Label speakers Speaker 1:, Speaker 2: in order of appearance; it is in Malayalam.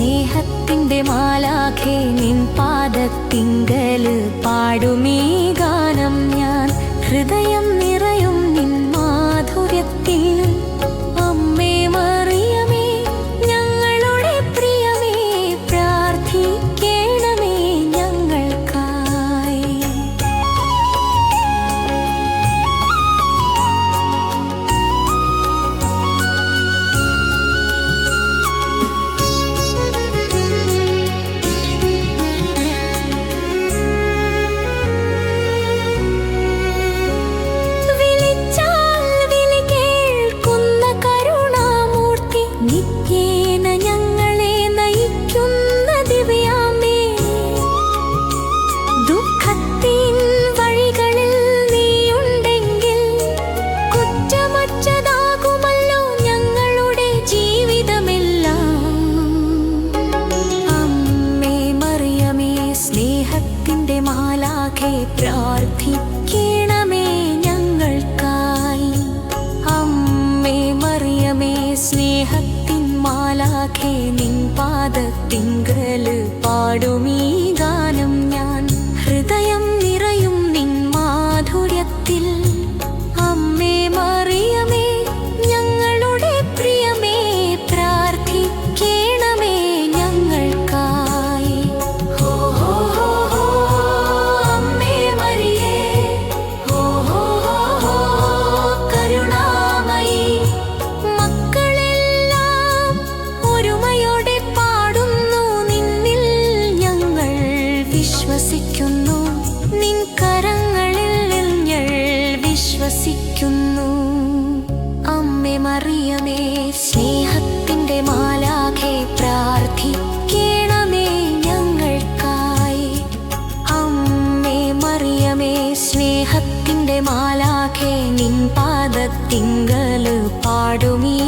Speaker 1: സ്നേഹത്തിന്റെ മാലാഖേ നിൻ പാദത്തിങ്കൽ പാടുമീ ഗാനം ഞാൻ. ഹൃദയം പ്രാർത്ഥിക്കണമേ ഞങ്ങൾക്കായി. അമ്മേ മറിയമേ സ്നേഹത്തിൻ മാലാഖേ നിൻ പാദത്തിങ്കൽ പാടുമീ ഗാനം സ്നേഹത്തിന്റെ മാലാഖേ നിൻ പാദത്തിങ്കൽ പാടുമീ.